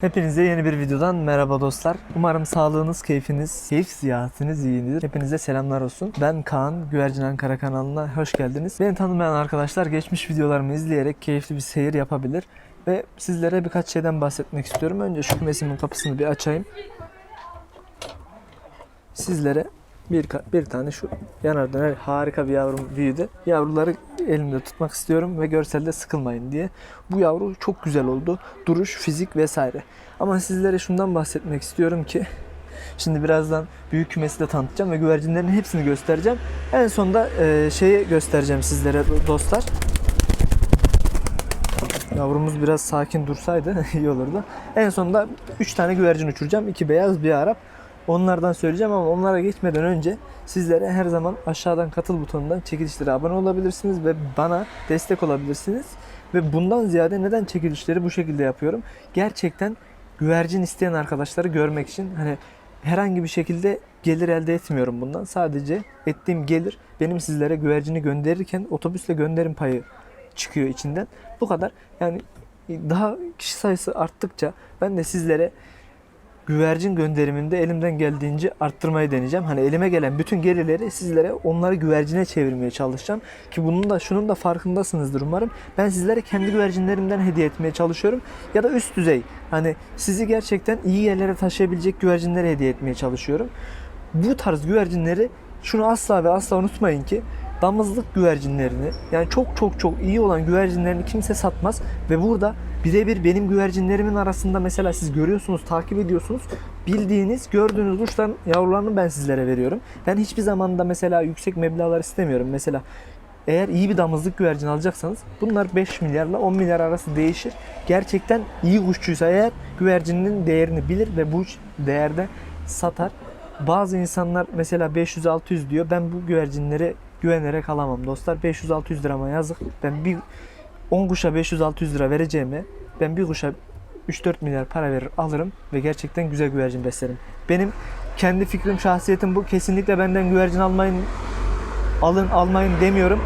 Hepinize yeni bir videodan merhaba dostlar. Umarım sağlığınız, keyfiniz, keyif ziyaretiniz iyidir. Hepinize selamlar olsun. Ben Kaan, Güvercin Ankara kanalına hoş geldiniz. Beni tanımayan arkadaşlar geçmiş videolarımı izleyerek keyifli bir seyir yapabilir. Ve sizlere birkaç şeyden bahsetmek istiyorum. Önce şu kümesimin kapısını bir açayım. Sizlere bir, bir tane şu yanar döner harika bir yavrum büyüdü. Yavruları elimde tutmak istiyorum ve görselde sıkılmayın diye. Bu yavru çok güzel oldu. Duruş, fizik vesaire. Ama sizlere şundan bahsetmek istiyorum ki Şimdi birazdan büyük kümesi de tanıtacağım ve güvercinlerin hepsini göstereceğim. En sonunda e, şeyi göstereceğim sizlere dostlar. Yavrumuz biraz sakin dursaydı iyi olurdu. En sonunda 3 tane güvercin uçuracağım. 2 beyaz, bir Arap. Onlardan söyleyeceğim ama onlara geçmeden önce sizlere her zaman aşağıdan katıl butonundan çekilişlere abone olabilirsiniz ve bana destek olabilirsiniz. Ve bundan ziyade neden çekilişleri bu şekilde yapıyorum? Gerçekten güvercin isteyen arkadaşları görmek için hani herhangi bir şekilde gelir elde etmiyorum bundan. Sadece ettiğim gelir benim sizlere güvercini gönderirken otobüsle gönderim payı çıkıyor içinden. Bu kadar. Yani daha kişi sayısı arttıkça ben de sizlere güvercin gönderiminde elimden geldiğince arttırmayı deneyeceğim. Hani elime gelen bütün gelirleri sizlere onları güvercine çevirmeye çalışacağım. Ki bunun da şunun da farkındasınızdır umarım. Ben sizlere kendi güvercinlerimden hediye etmeye çalışıyorum. Ya da üst düzey hani sizi gerçekten iyi yerlere taşıyabilecek güvercinlere hediye etmeye çalışıyorum. Bu tarz güvercinleri şunu asla ve asla unutmayın ki damızlık güvercinlerini yani çok çok çok iyi olan güvercinlerini kimse satmaz ve burada birebir benim güvercinlerimin arasında mesela siz görüyorsunuz, takip ediyorsunuz. Bildiğiniz, gördüğünüz kuşların yavrularını ben sizlere veriyorum. Ben hiçbir zaman da mesela yüksek meblağlar istemiyorum. Mesela eğer iyi bir damızlık güvercin alacaksanız bunlar 5 milyarla 10 milyar arası değişir. Gerçekten iyi kuşçuysa eğer güvercinin değerini bilir ve bu değerde satar. Bazı insanlar mesela 500-600 diyor. Ben bu güvercinlere güvenerek alamam dostlar. 500-600 lirama yazık. Ben bir 10 kuşa 500-600 lira vereceğime ben bir kuşa 3-4 milyar para verir alırım ve gerçekten güzel güvercin beslerim. Benim kendi fikrim, şahsiyetim bu. Kesinlikle benden güvercin almayın, alın almayın demiyorum.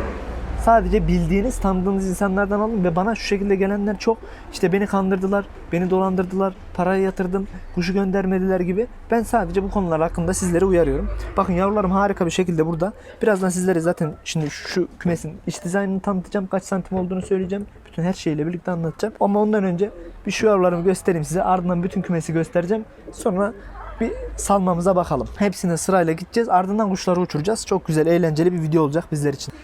Sadece bildiğiniz, tanıdığınız insanlardan alın ve bana şu şekilde gelenler çok. İşte beni kandırdılar, beni dolandırdılar, parayı yatırdım, kuşu göndermediler gibi. Ben sadece bu konular hakkında sizlere uyarıyorum. Bakın yavrularım harika bir şekilde burada. Birazdan sizlere zaten şimdi şu kümesin iç dizaynını tanıtacağım. Kaç santim olduğunu söyleyeceğim. Bütün her şeyle birlikte anlatacağım. Ama ondan önce bir şu yavrularımı göstereyim size. Ardından bütün kümesi göstereceğim. Sonra bir salmamıza bakalım. Hepsine sırayla gideceğiz. Ardından kuşları uçuracağız. Çok güzel, eğlenceli bir video olacak bizler için.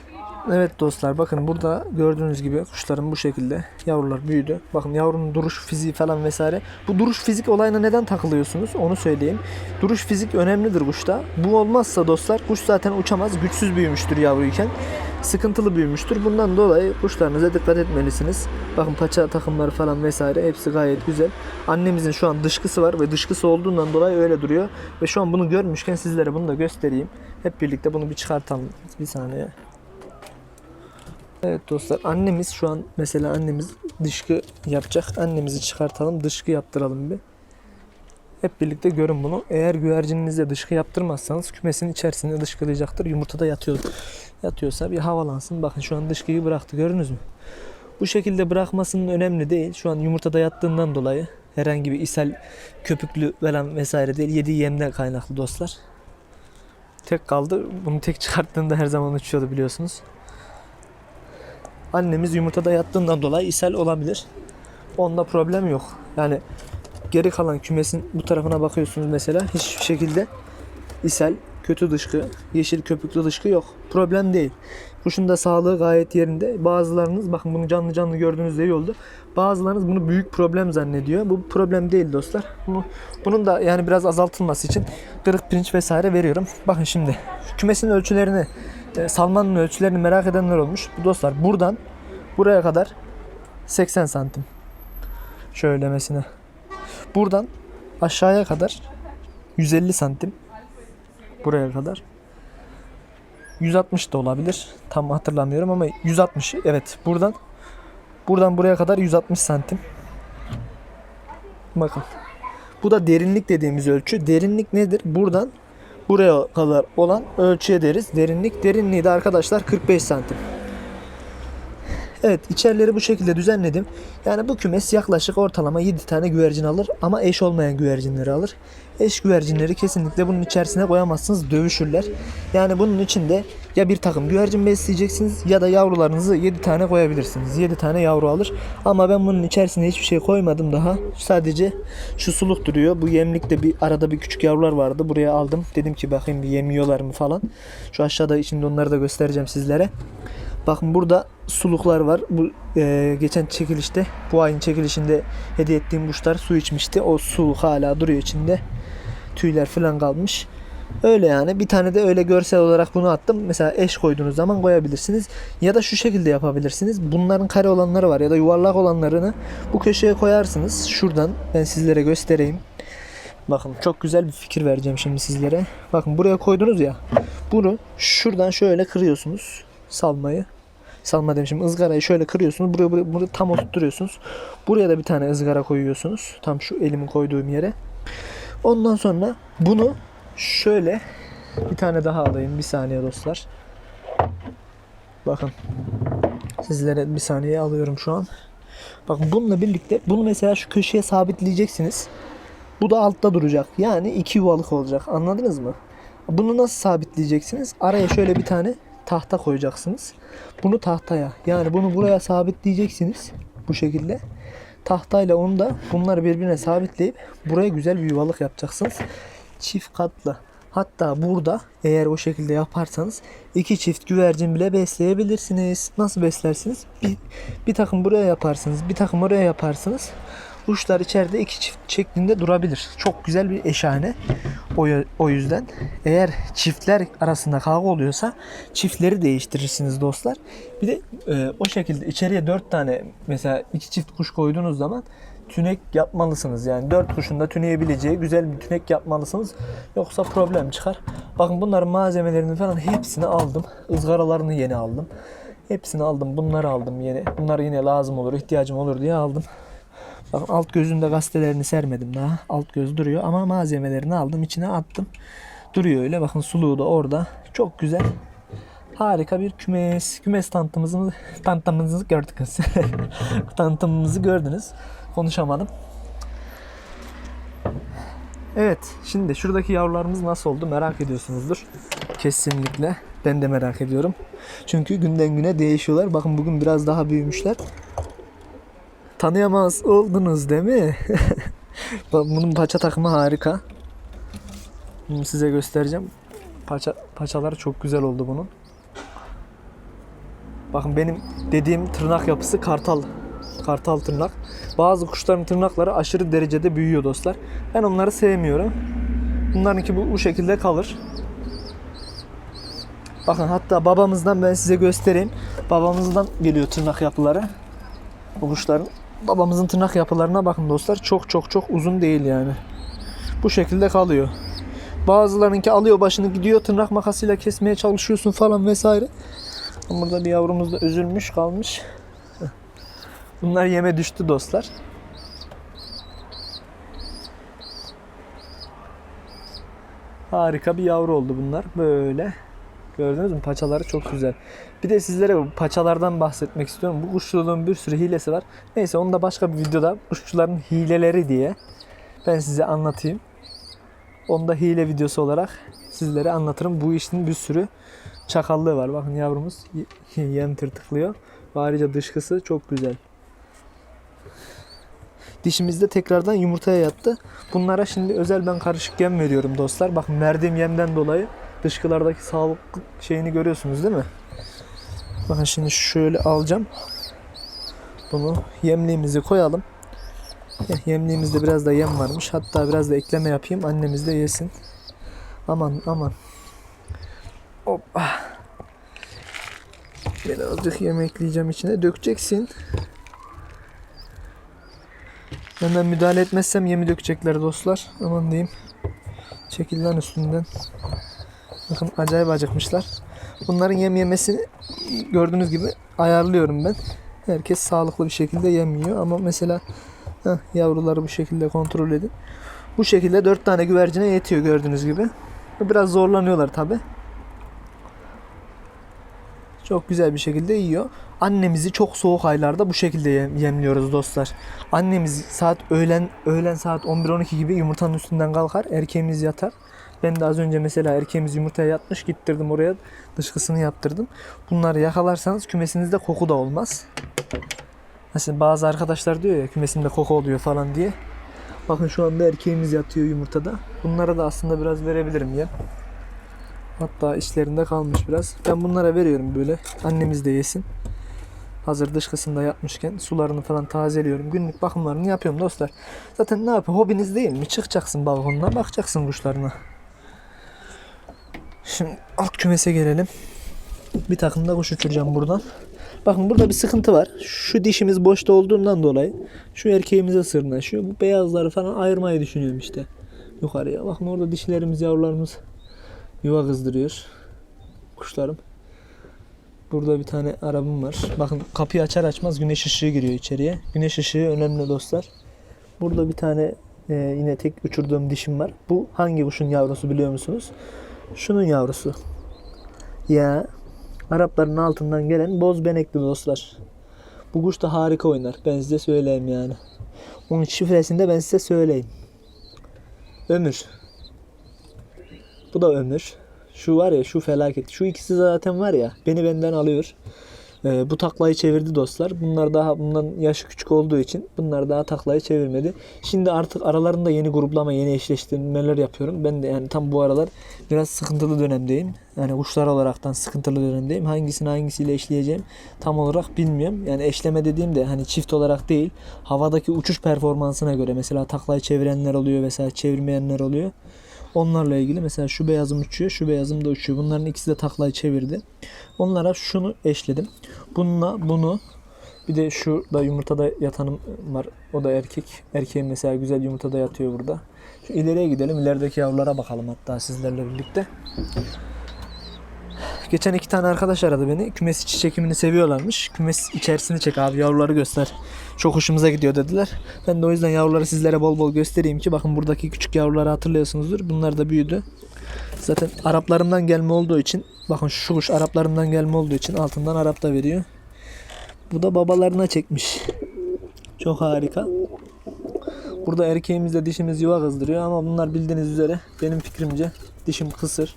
Evet dostlar bakın burada gördüğünüz gibi kuşlarım bu şekilde yavrular büyüdü. Bakın yavrunun duruş fiziği falan vesaire. Bu duruş fizik olayına neden takılıyorsunuz onu söyleyeyim. Duruş fizik önemlidir kuşta. Bu olmazsa dostlar kuş zaten uçamaz. Güçsüz büyümüştür yavruyken. Sıkıntılı büyümüştür. Bundan dolayı kuşlarınıza dikkat etmelisiniz. Bakın paça takımları falan vesaire hepsi gayet güzel. Annemizin şu an dışkısı var ve dışkısı olduğundan dolayı öyle duruyor. Ve şu an bunu görmüşken sizlere bunu da göstereyim. Hep birlikte bunu bir çıkartalım. Bir saniye. Evet dostlar annemiz şu an mesela annemiz dışkı yapacak. Annemizi çıkartalım dışkı yaptıralım bir. Hep birlikte görün bunu. Eğer güvercininize dışkı yaptırmazsanız kümesin içerisinde dışkılayacaktır. Yumurtada yatıyor. Yatıyorsa bir havalansın. Bakın şu an dışkıyı bıraktı gördünüz mü? Bu şekilde bırakmasının önemli değil. Şu an yumurtada yattığından dolayı herhangi bir ishal köpüklü falan vesaire değil. Yediği yemden kaynaklı dostlar. Tek kaldı. Bunu tek çıkarttığında her zaman uçuyordu biliyorsunuz. Annemiz yumurtada yattığından dolayı ishal olabilir. Onda problem yok. Yani geri kalan kümesin bu tarafına bakıyorsunuz mesela hiçbir şekilde ishal, kötü dışkı, yeşil köpüklü dışkı yok. Problem değil. Kuşun da sağlığı gayet yerinde. Bazılarınız bakın bunu canlı canlı gördüğünüzde iyi oldu. Bazılarınız bunu büyük problem zannediyor. Bu problem değil dostlar. Bunu, bunun da yani biraz azaltılması için kırık pirinç vesaire veriyorum. Bakın şimdi kümesin ölçülerini e, salmanın ölçülerini merak edenler olmuş. Bu dostlar buradan buraya kadar 80 santim. Şöylemesine. Buradan aşağıya kadar 150 santim. Buraya kadar. 160 da olabilir. Tam hatırlamıyorum ama 160 evet buradan buradan buraya kadar 160 santim. Bakın. Bu da derinlik dediğimiz ölçü. Derinlik nedir? Buradan buraya kadar olan ölçüye deriz. Derinlik derinliği de arkadaşlar 45 santim. Evet içerileri bu şekilde düzenledim. Yani bu kümes yaklaşık ortalama 7 tane güvercin alır ama eş olmayan güvercinleri alır. Eş güvercinleri kesinlikle bunun içerisine koyamazsınız dövüşürler. Yani bunun içinde ya bir takım güvercin besleyeceksiniz ya da yavrularınızı 7 tane koyabilirsiniz. 7 tane yavru alır. Ama ben bunun içerisine hiçbir şey koymadım daha. Sadece şu suluk duruyor. Bu yemlikte bir arada bir küçük yavrular vardı. Buraya aldım. Dedim ki bakayım bir yemiyorlar mı falan. Şu aşağıda şimdi onları da göstereceğim sizlere. Bakın burada suluklar var. Bu e, geçen çekilişte, bu ayın çekilişinde hediye ettiğim kuşlar su içmişti. O suluk hala duruyor içinde. Tüyler falan kalmış. Öyle yani. Bir tane de öyle görsel olarak bunu attım. Mesela eş koyduğunuz zaman koyabilirsiniz. Ya da şu şekilde yapabilirsiniz. Bunların kare olanları var ya da yuvarlak olanlarını bu köşeye koyarsınız. Şuradan ben sizlere göstereyim. Bakın çok güzel bir fikir vereceğim şimdi sizlere. Bakın buraya koydunuz ya. Bunu şuradan şöyle kırıyorsunuz. Salmayı. Salma demişim. ızgarayı şöyle kırıyorsunuz. Buraya, buraya, buraya tam oturtuyorsunuz. Buraya da bir tane ızgara koyuyorsunuz. Tam şu elimi koyduğum yere. Ondan sonra bunu şöyle bir tane daha alayım. Bir saniye dostlar. Bakın. Sizlere bir saniye alıyorum şu an. Bakın bununla birlikte bunu mesela şu köşeye sabitleyeceksiniz. Bu da altta duracak. Yani iki yuvalık olacak. Anladınız mı? Bunu nasıl sabitleyeceksiniz? Araya şöyle bir tane tahta koyacaksınız. Bunu tahtaya yani bunu buraya sabitleyeceksiniz. Bu şekilde. Tahtayla onu da bunları birbirine sabitleyip buraya güzel bir yuvalık yapacaksınız. Çift katlı. Hatta burada eğer o şekilde yaparsanız iki çift güvercin bile besleyebilirsiniz. Nasıl beslersiniz? Bir, bir takım buraya yaparsınız, bir takım oraya yaparsınız. Kuşlar içeride iki çift şeklinde durabilir. Çok güzel bir eşhane. O, o yüzden eğer çiftler arasında kavga oluyorsa çiftleri değiştirirsiniz dostlar. Bir de e, o şekilde içeriye dört tane mesela iki çift kuş koyduğunuz zaman tünek yapmalısınız. Yani dört kuşun da tüneyebileceği güzel bir tünek yapmalısınız. Yoksa problem çıkar. Bakın bunların malzemelerini falan hepsini aldım. Izgaralarını yeni aldım. Hepsini aldım. Bunları aldım yeni. Bunlar yine lazım olur, ihtiyacım olur diye aldım. Bakın alt gözünde gazetelerini sermedim daha. Alt göz duruyor ama malzemelerini aldım içine attım. Duruyor öyle. Bakın suluğu da orada. Çok güzel. Harika bir kümes. Kümes tanıtımımızı, tanıtımımızı gördünüz. Tanıtımımızı gördünüz. Konuşamadım. Evet. Şimdi şuradaki yavrularımız nasıl oldu merak ediyorsunuzdur. Kesinlikle. Ben de merak ediyorum. Çünkü günden güne değişiyorlar. Bakın bugün biraz daha büyümüşler tanıyamaz oldunuz değil mi? Bunun paça takımı harika. Bunu size göstereceğim. Paça, paçaları çok güzel oldu bunun. Bakın benim dediğim tırnak yapısı kartal. Kartal tırnak. Bazı kuşların tırnakları aşırı derecede büyüyor dostlar. Ben onları sevmiyorum. Bunlarınki bu, bu şekilde kalır. Bakın hatta babamızdan ben size göstereyim. Babamızdan geliyor tırnak yapıları. Bu kuşların babamızın tırnak yapılarına bakın dostlar. Çok çok çok uzun değil yani. Bu şekilde kalıyor. Bazılarınki alıyor başını gidiyor tırnak makasıyla kesmeye çalışıyorsun falan vesaire. Burada bir yavrumuz da üzülmüş kalmış. Bunlar yeme düştü dostlar. Harika bir yavru oldu bunlar. Böyle. Gördünüz mü? Paçaları çok güzel. Bir de sizlere paçalardan bahsetmek istiyorum. Bu kuşçuluğun bir sürü hilesi var. Neyse onu da başka bir videoda kuşçuların hileleri diye ben size anlatayım. Onu da hile videosu olarak sizlere anlatırım. Bu işin bir sürü çakallığı var. Bakın yavrumuz yem tırtıklıyor. Ayrıca dışkısı çok güzel. Dişimiz de tekrardan yumurtaya yattı. Bunlara şimdi özel ben karışık yem veriyorum dostlar. Bakın verdiğim yemden dolayı dışkılardaki sağlık şeyini görüyorsunuz değil mi? Bakın şimdi şöyle alacağım. Bunu yemliğimizi koyalım. Eh, Yemliğimizde biraz da yem varmış. Hatta biraz da ekleme yapayım. Annemiz de yesin. Aman aman. Hoppa. Birazcık yem ekleyeceğim içine. Dökeceksin. Benden müdahale etmezsem yemi dökecekler dostlar. Aman diyeyim. Çekil lan üstünden. Bakın acayip acıkmışlar. Bunların yem yemesini gördüğünüz gibi ayarlıyorum ben. Herkes sağlıklı bir şekilde yemiyor ama mesela heh, yavruları bu şekilde kontrol edin. Bu şekilde 4 tane güvercine yetiyor gördüğünüz gibi. Biraz zorlanıyorlar tabi. Çok güzel bir şekilde yiyor. Annemizi çok soğuk aylarda bu şekilde yem- yemliyoruz dostlar. Annemiz saat öğlen öğlen saat 11-12 gibi yumurtanın üstünden kalkar. Erkeğimiz yatar. Ben de az önce mesela erkeğimiz yumurtaya yatmış gittirdim oraya dışkısını yaptırdım. Bunları yakalarsanız kümesinizde koku da olmaz. Mesela bazı arkadaşlar diyor ya kümesimde koku oluyor falan diye. Bakın şu anda erkeğimiz yatıyor yumurtada. Bunlara da aslında biraz verebilirim ya. Hatta işlerinde kalmış biraz. Ben bunlara veriyorum böyle. Annemiz de yesin. Hazır dışkısında yapmışken sularını falan tazeliyorum. Günlük bakımlarını yapıyorum dostlar. Zaten ne yapayım hobiniz değil mi? Çıkacaksın balkonuna bakacaksın kuşlarına. Şimdi alt kümese gelelim. Bir takım da kuş uçuracağım buradan. Bakın burada bir sıkıntı var. Şu dişimiz boşta olduğundan dolayı şu erkeğimize sırnaşıyor. Bu beyazları falan ayırmayı düşünüyorum işte. Yukarıya. Bakın orada dişilerimiz, yavrularımız yuva kızdırıyor. Kuşlarım. Burada bir tane arabam var. Bakın kapıyı açar açmaz güneş ışığı giriyor içeriye. Güneş ışığı önemli dostlar. Burada bir tane e, yine tek uçurduğum dişim var. Bu hangi kuşun yavrusu biliyor musunuz? Şunun yavrusu. Ya Arapların altından gelen boz benekli dostlar. Bu kuş da harika oynar. Ben size söyleyeyim yani. Onun şifresini de ben size söyleyeyim. Ömür. Bu da ömür. Şu var ya şu felaket. Şu ikisi zaten var ya beni benden alıyor. Ee, bu taklayı çevirdi dostlar. Bunlar daha bundan yaşı küçük olduğu için bunlar daha taklayı çevirmedi. Şimdi artık aralarında yeni gruplama, yeni eşleştirmeler yapıyorum. Ben de yani tam bu aralar biraz sıkıntılı dönemdeyim. Yani kuşlar olaraktan sıkıntılı dönemdeyim. Hangisini hangisiyle eşleyeceğim tam olarak bilmiyorum. Yani eşleme dediğim de hani çift olarak değil. Havadaki uçuş performansına göre mesela taklayı çevirenler oluyor vesaire çevirmeyenler oluyor. Onlarla ilgili mesela şu beyazım uçuyor, şu beyazım da uçuyor. Bunların ikisi de taklayı çevirdi. Onlara şunu eşledim. Bununla bunu bir de şu da yumurtada yatanım var. O da erkek. Erkeğim mesela güzel yumurtada yatıyor burada. Şu ileriye gidelim. İlerideki yavrulara bakalım hatta sizlerle birlikte. Geçen iki tane arkadaş aradı beni. Kümes içi çekimini seviyorlarmış. Kümes içerisini çek abi yavruları göster. Çok hoşumuza gidiyor dediler. Ben de o yüzden yavruları sizlere bol bol göstereyim ki bakın buradaki küçük yavruları hatırlıyorsunuzdur. Bunlar da büyüdü. Zaten Araplarımdan gelme olduğu için bakın şu kuş Araplarımdan gelme olduğu için altından Arap da veriyor. Bu da babalarına çekmiş. Çok harika. Burada erkeğimizle dişimiz yuva kızdırıyor ama bunlar bildiğiniz üzere benim fikrimce dişim kısır.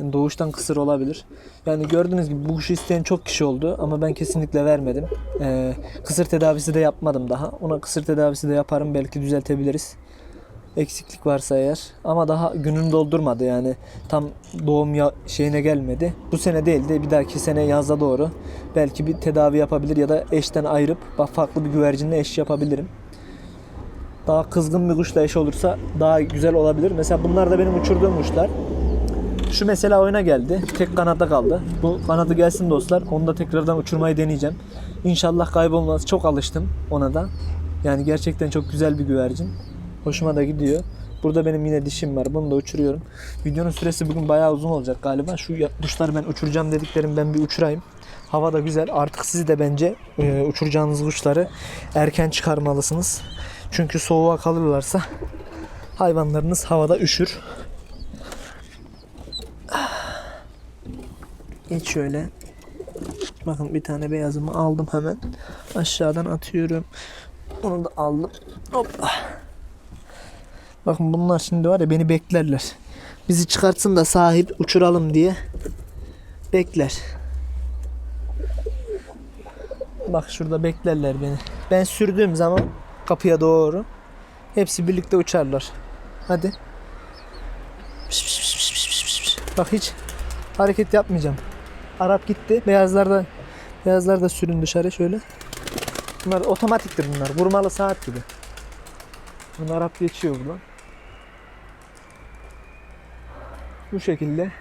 Yani doğuştan kısır olabilir. Yani gördüğünüz gibi bu kuşu isteyen çok kişi oldu ama ben kesinlikle vermedim. Ee, kısır tedavisi de yapmadım daha. Ona kısır tedavisi de yaparım belki düzeltebiliriz. Eksiklik varsa eğer ama daha gününü doldurmadı yani tam doğum ya- şeyine gelmedi. Bu sene değil de bir dahaki sene yazda doğru belki bir tedavi yapabilir ya da eşten ayırıp farklı bir güvercinle eş yapabilirim. Daha kızgın bir kuşla eş olursa daha güzel olabilir. Mesela bunlar da benim uçurduğum kuşlar. Şu mesela oyuna geldi. Tek kanatta kaldı. Bu kanadı gelsin dostlar. Onu da tekrardan uçurmayı deneyeceğim. İnşallah kaybolmaz. Çok alıştım ona da. Yani gerçekten çok güzel bir güvercin. Hoşuma da gidiyor. Burada benim yine dişim var. Bunu da uçuruyorum. Videonun süresi bugün bayağı uzun olacak galiba. Şu kuşları ben uçuracağım dediklerim ben bir uçurayım. Hava da güzel. Artık siz de bence e, uçuracağınız kuşları erken çıkarmalısınız. Çünkü soğuğa kalırlarsa hayvanlarınız havada üşür. Geç şöyle. Bakın bir tane beyazımı aldım hemen. Aşağıdan atıyorum. Onu da aldım. Hoppa. Bakın bunlar şimdi var ya beni beklerler. Bizi çıkartsın da sahip uçuralım diye bekler. Bak şurada beklerler beni. Ben sürdüğüm zaman kapıya doğru hepsi birlikte uçarlar. Hadi. Bak hiç hareket yapmayacağım. Arap gitti. Beyazlar da beyazlar da sürün dışarı şöyle. Bunlar otomatiktir bunlar. Vurmalı saat gibi. Bunlar Arap geçiyor buradan. Bu şekilde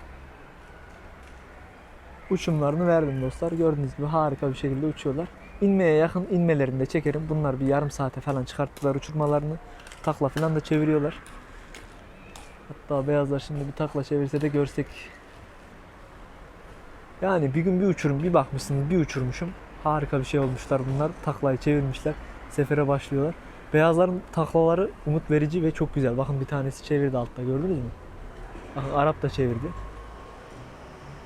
uçumlarını verdim dostlar. Gördüğünüz gibi harika bir şekilde uçuyorlar. İnmeye yakın inmelerini de çekerim. Bunlar bir yarım saate falan çıkarttılar uçurmalarını. Takla falan da çeviriyorlar. Hatta beyazlar şimdi bir takla çevirse de görsek. Yani bir gün bir uçurum bir bakmışsınız bir uçurmuşum. Harika bir şey olmuşlar bunlar. Taklayı çevirmişler. Sefere başlıyorlar. Beyazların taklaları umut verici ve çok güzel. Bakın bir tanesi çevirdi altta gördünüz mü? Bakın Arap da çevirdi.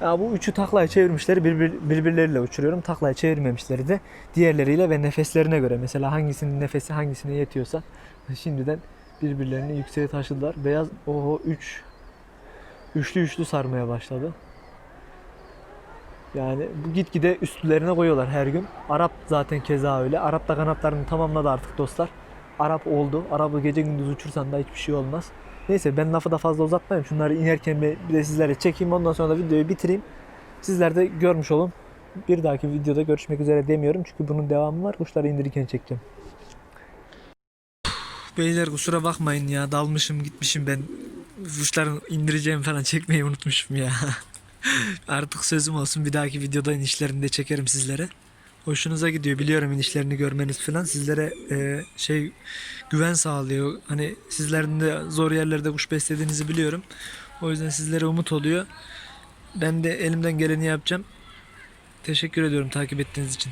Ya bu üçü taklaya çevirmişleri birbir, birbirleriyle uçuruyorum. Taklaya çevirmemişleri de diğerleriyle ve nefeslerine göre. Mesela hangisinin nefesi hangisine yetiyorsa şimdiden birbirlerini yükseğe taşıdılar. Beyaz oho 3 üçlü üçlü sarmaya başladı. Yani bu gitgide üstlerine koyuyorlar her gün. Arap zaten keza öyle. Arap da kanatlarını tamamladı artık dostlar. Arap oldu. Arap'ı gece gündüz uçursan da hiçbir şey olmaz. Neyse ben lafı da fazla uzatmayayım. Şunları inerken bir de sizlere çekeyim. Ondan sonra da videoyu bitireyim. Sizler de görmüş olun. Bir dahaki videoda görüşmek üzere demiyorum. Çünkü bunun devamı var. Kuşları indirirken çekeceğim. Beyler kusura bakmayın ya. Dalmışım gitmişim ben. Kuşların indireceğim falan çekmeyi unutmuşum ya. Artık sözüm olsun. Bir dahaki videoda inişlerini de çekerim sizlere. Hoşunuza gidiyor biliyorum inişlerini görmeniz falan sizlere e, şey güven sağlıyor. Hani sizlerin de zor yerlerde kuş beslediğinizi biliyorum. O yüzden sizlere umut oluyor. Ben de elimden geleni yapacağım. Teşekkür ediyorum takip ettiğiniz için.